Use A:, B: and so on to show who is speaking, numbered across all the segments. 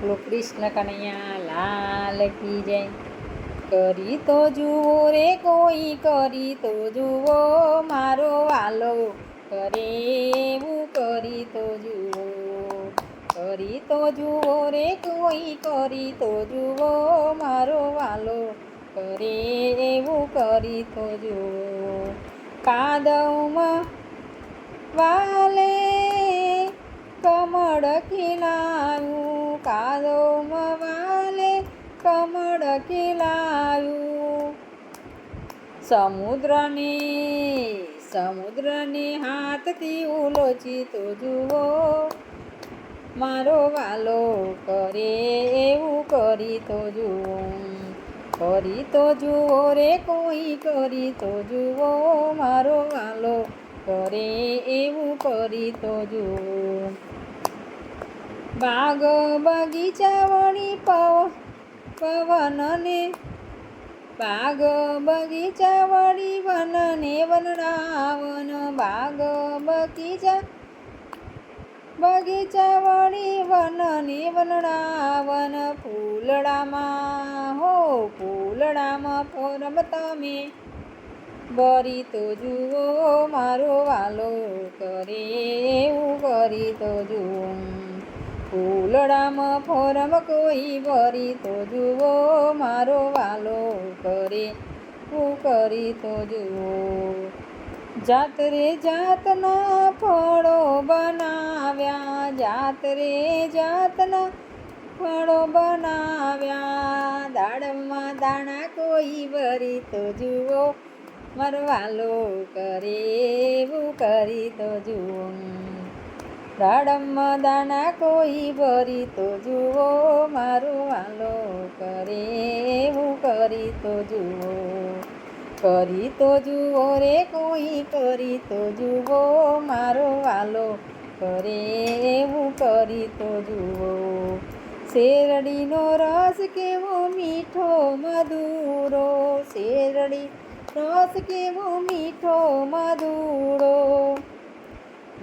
A: બોલો કૃષ્ણ કનૈયા લાલ કી જય. કરી તો જુઓ રે કોઈ, કરી તો જુઓ મારો વાલો. કરે એવું કરી તો જુઓ, કરી તો જુઓ રે કોઈ, કરી તો જુઓ મારો વાલો. કરે એવું કરી તો જુઓ, કાદવમાં વાલે કમળ ખીલાયું કાદવમાં વાલે કમળ ખીલાયું સમુદ્રને સમુદ્રને હાથથી ઉલોચી તો જુઓ મારો વાલો કરે એવું કરી તો જુઓ કરી તો જુઓ રે કોઈ કરી તો જુઓ મારો વાલો કરે એવું કરી તો જુઓ બાગ બગીચા વળી પવ, પવનને. બાગ બગીચા વળી વનને વનરાવન. બાગ બગીચા બગીચા વળી વનને વનરાવન. ફૂલડામાં હો, ફૂલડામાં પરમ તમે. બરી તો જુઓ, મારો વાલો કરે એવું કરી તો જુઓ. ફૂલડામાં ફોરમ કોઈ ભરી તો જુઓ મારો વાલો કરે, હું કરી તો જુઓ. જાત રે જાતના ફળો બનાવ્યા, જાત રે જાતના ફળો બનાવ્યા. દાડમમાં દાણા કોઈ ભરી તો જુઓ મરવાલો કરે એવું કરી તો જુઓ. દાડમમાં દાણા કોઈ ભરી તો જુઓ, મારો વાલો કરે એવું કરી તો જુઓ. કરી તો જુઓ રે, કોઈ કરી તો જુઓ, મારો વાલો કરે એવું કરી તો જુઓ. શેરડીનો રસ કેવો મીઠો મધુરો, શેરડી રસ કેવો મીઠો મધુરો.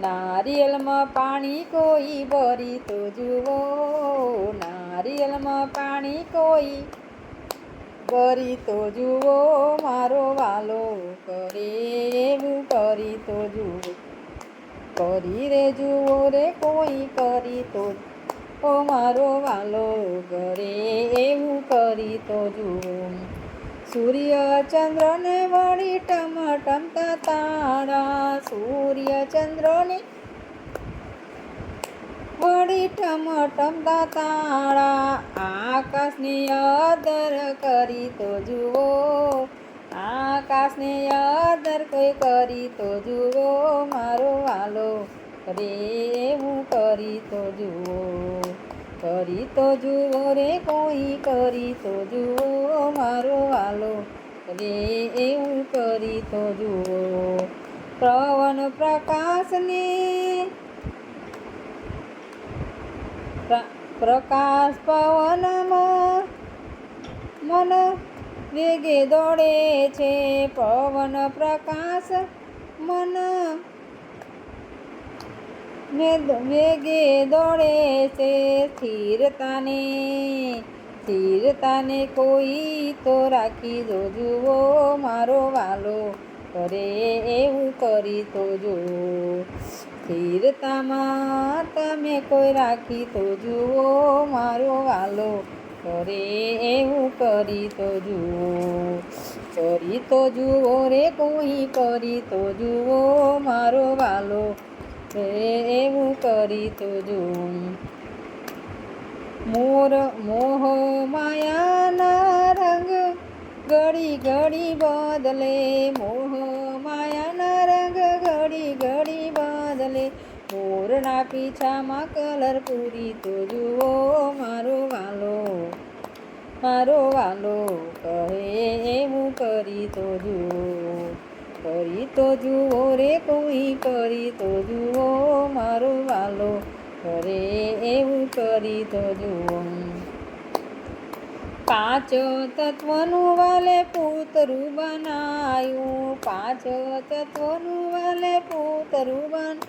A: નારિયેલમાં પાણી કોઈ ભરી તો જુઓ, નારિયેલમાં પાણી કોઈ ભરી તો જુઓ, મારો વાલો કરે એવું કરી તો જુઓ. કરી રે જુઓ રે, કોઈ કરી તો ઓ, મારો વાલો કરે એવું કરી તો જુઓ. સૂર્ય ચંદ્રને વળી ટમટમતા તારા સૂર્ય ચંદ્રને વળી ટમટમતા તારા આકાશની અદર કરી તો જુઓ. આકાશને અદર કોઈ કરી તો જુઓ. મારો વાલો રે, હું કરી તો જુઓ. કરી તો જુઓ રે કોઈ કરી તો જુઓ મારો વાલો. રે એવું કરી તો જુઓ. પ્રવન પ્રકાશને પ્રકાશ પવનમાં મન વેગે દોડે છે. પવન પ્રકાશ મન ને વેગે દોડે છે સ્થિરતાને. સ્થિરતાને કોઈ તો રાખી દો જુઓ, મારો વાલો કરે એવું કરી તો જુઓ. સ્થિરતામાં તમે કોઈ રાખી તો જુઓ, મારો વાલો કરે એવું કરી તો જુઓ. કરી તો જુઓ રે, કોઈ કરી તો જુઓ, મારો વાલો રે એવું કરી તો જુઓ મોર મોહ માયાના રંગ ઘડી ઘડી બદલે. મોહ માયાના રંગ ઘડી ઘડી બદલે. મોરના પીછામાં કલર પૂરી તો જુઓ મારો વાલો મારો વાલો કહે એવું કરી તો જુઓ કરી તો જુઓ રે કોઈ, કરી તો જુઓ મારો વાલો. કરે એવું કરી તો જુઓ. પાંચ તત્વનું વાલે પૂતરું બનાયું. પાંચ તત્વનું વાલે પૂતરું બન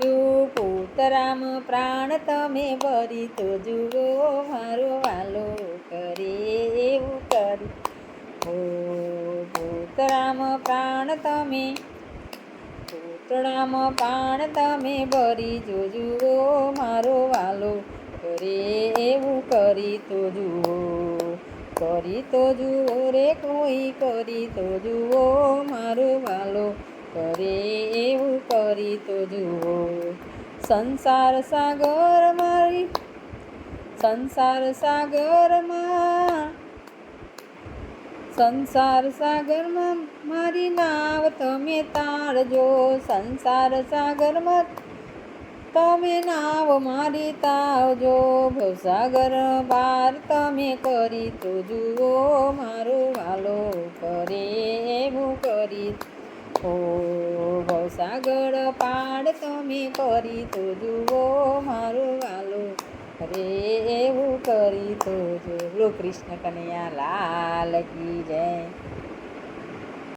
A: તું પુતરામ પ્રાણ તમે ભરી તો જુઓ મારો વાલો. કરે એવું કરી પુતરામ પ્રાણ તમે પૂતળામ પ્રાણ તમે ભરી જો જુઓ મારો વાલો કરે એવું કરી તો જુઓ, કરી તો જુઓ રે કોઈ, કરી તો જુઓ મારો વાલો કરે એવું કરી તો જુઓ. સંસાર સાગર મારી, સંસાર સાગરમાં સંસાર સાગરમાં મારી નાવ તમે તાળજો. સંસાર સાગરમાં તમે નાવ મારી તાવજો. ભવસાગર બાર તમે કરી તો જુઓ મારો વાલો કરે એવું કરી. ઓ ભવસાગર પાડ તમે કરી તો જુઓ મારો વાલો અરે એવું કરી તો જો. બોલો કૃષ્ણ કનૈયા લાલ કી જય.